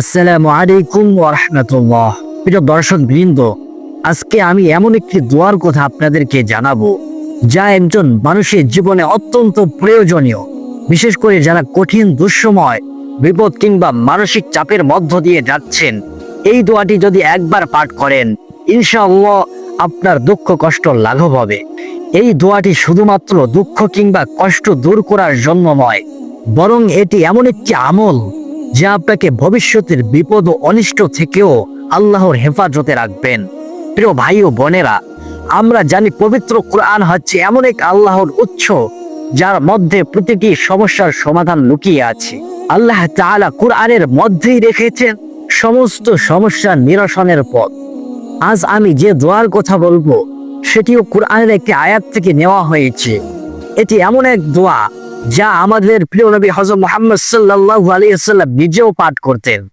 আসসালামু আলাইকুম ওরহমতুল্লাহ প্রিয় দর্শক বৃন্দ আজকে আমি এমন একটি দোয়ার কথা আপনাদেরকে জানাব, যা একজন মানুষের জীবনে অত্যন্ত প্রয়োজনীয়। বিশেষ করে যারা কঠিন, দুঃসময়, বিপদ কিংবা মানসিক চাপের মধ্য দিয়ে যাচ্ছেন, এই দোয়াটি যদি একবার পাঠ করেন, ইনশাআল্লাহ আপনার দুঃখ, কষ্ট লাঘব হবে। এই দোয়াটি শুধুমাত্র দুঃখ কিংবা কষ্ট দূর করার জন্য নয়, বরং এটি এমন একটি আমল যা আপনাকে ভবিষ্যতের বিপদ ও অনিষ্ট থেকেও আল্লাহর হেফাজতে রাখবেন। প্রিয় ভাই ও বোনেরা, আমরা জানি পবিত্র কোরআন হচ্ছে এমন এক আল্লাহর উৎস যার মধ্যে প্রতিটি সমস্যার সমাধান লুকিয়ে আছে। আল্লাহ তাআলা কোরআনের মধ্যেই রেখেছেন সমস্ত সমস্যার নিরসনের পথ। আজ আমি যে দোয়ার কথা বলব, সেটিও কোরআনের একটি আয়াত থেকে নেওয়া হয়েছে। এটি এমন এক দোয়া যা আমাদের প্রিয় নবী হজরত মোহাম্মদ সাল্লাল্লাহু আলাইহি সাল্লাম নিজেও পাঠ করতেন।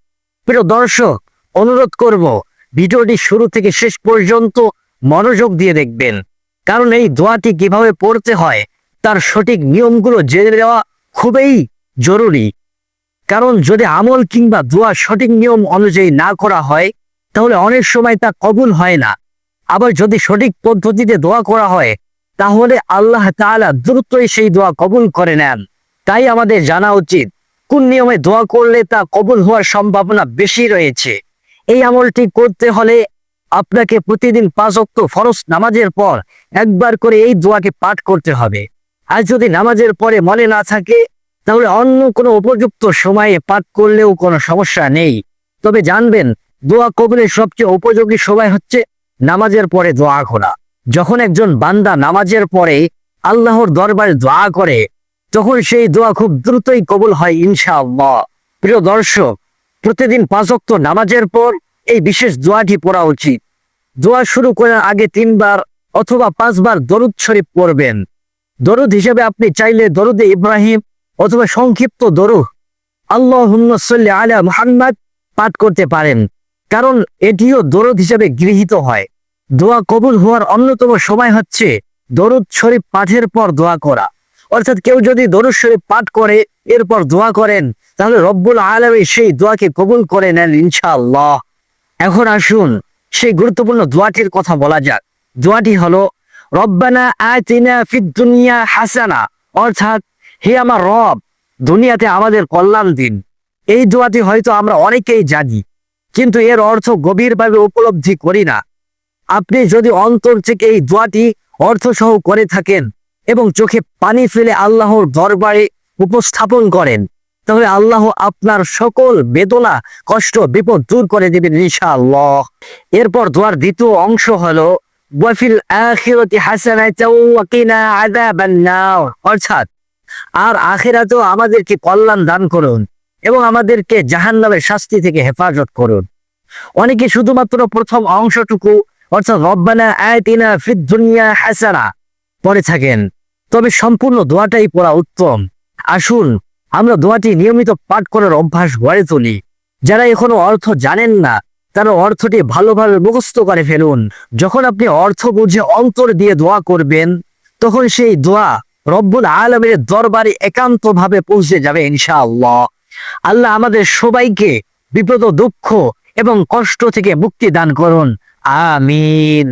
প্রিয় দর্শক, অনুরোধ করব, ভিডিওটি শুরু থেকে শেষ পর্যন্ত মনোযোগ দিয়ে দেখবেন। কারণ এই দোয়াটি কীভাবে পড়তে হয়, তার সঠিক নিয়মগুলো জেনে নেওয়া খুবই জরুরি। কারণ যদি আমল কিংবা দোয়া সঠিক নিয়ম অনুযায়ী না করা হয়, তাহলে অনেক সময় তা কবুল হয় না। আবার যদি সঠিক পদ্ধতিতে দোয়া করা হয় তাহলে আল্লাহ তাআলা দ্রুতই সেই দোয়া কবুল করে নেন। তাই আমাদের জানা উচিত, কোন নিয়মে দোয়া করলে তা কবুল হওয়ার সম্ভাবনা বেশি রয়েছে। এই আমলটি করতে হলে আপনাকে প্রতিদিন পাঁচ অক্ত ফরজ নামাজের পর একবার করে এই দোয়াকে পাঠ করতে হবে। আর যদি নামাজের পরে মনে না থাকে, তাহলে অন্য কোনো উপযুক্ত সময়ে পাঠ করলেও কোনো সমস্যা নেই। তবে জানবেন, দোয়া কবুলের সবচেয়ে উপযোগী সময় হচ্ছে নামাজের পরে দোয়া করা যখন একজন বান্দা নামাজের পরে আল্লাহর দরবারে দোয়া করে, তখন সেই দোয়া খুব দ্রুতই কবুল হয় ইনশাআল্লাহ। প্রিয় দর্শক, প্রতিদিন পাঁচক্ত নামাজের পর এই বিশেষ দোয়াটি পড়া উচিত। দোয়া শুরু করার আগে তিনবার অথবা পাঁচবার দরুদ শরীফ পড়বেন। দরুদ হিসেবে আপনি চাইলে দরুদে ইব্রাহিম অথবা সংক্ষিপ্ত দরুদ আল্লাহ আলা মুহাম্মদ পাঠ করতে পারেন, কারণ এটিও দরুদ হিসেবে গৃহীত হয়। দোয়া কবুল হওয়ার অন্যতম সময় হচ্ছে দরুদ শরীফ পাঠের পর দোয়া করা। অর্থাৎ কেউ যদি দরুদ শরীফ পাঠ করে, এরপর দোয়া করেন, তাহলে রব্বুল আলমী সেই দোয়াকে কবুল করে নেন ইনশাআল্লাহ। এখন আসুন সেই গুরুত্বপূর্ণ দোয়াটির কথা বলা যাক। দোয়াটি হলো, রব্বানা আতিনা ফিদ দুনিয়া হাসানা। অর্থাৎ, হে আমার রব, দুনিয়াতে আমাদের কল্যাণ দিন। এই দোয়াটি হয়তো আমরা অনেকেই জানি, কিন্তু এর অর্থ গভীরভাবে উপলব্ধি করি না। আপনি যদি অন্তর থেকে এই দোয়াটি অর্থসহ করে থাকেন এবং চোখে পানি ফেলে আল্লাহর দরবারে উপস্থাপন করেন, তাহলে আল্লাহ আপনার সকল বেদনা, কষ্ট, বিপদ দূর করে দেবেন ইনশাআল্লাহ। এরপর দোয়ার দ্বিতীয় অংশ হলো অর্থাৎ, আর আখিরাতেও আমাদেরকে কল্যাণ দান করুন এবং আমাদেরকে জাহান্নামের শাস্তি থেকে হেফাজত করুন। অনেকে শুধুমাত্র প্রথম অংশটুকু অর্থাৎ রব্বানা আয়াতিনা হাসানা। পড়ে থাকেন। তবে সম্পূর্ণ দোয়াটাই পড়া উত্তম। আসুন, আমরা দোয়াটি নিয়মিত পাঠ করার অভ্যাস গড়ে তুলি। যারা এখনও অর্থ জানেন না, তারা অর্থটি ভালোভাবে মুখস্থ করে ফেলুন। যখন আপনি অর্থ বুঝে অন্তর দিয়ে দোয়া করবেন, তখন সেই দোয়া রব্বুল আলমের দরবারে একান্তভাবে পৌঁছে যাবে ইনশাআল্লাহ। আল্লাহ আমাদের সবাইকে বিপদ, দুঃখ এবং কষ্ট থেকে মুক্তি দান করুন। আমিন।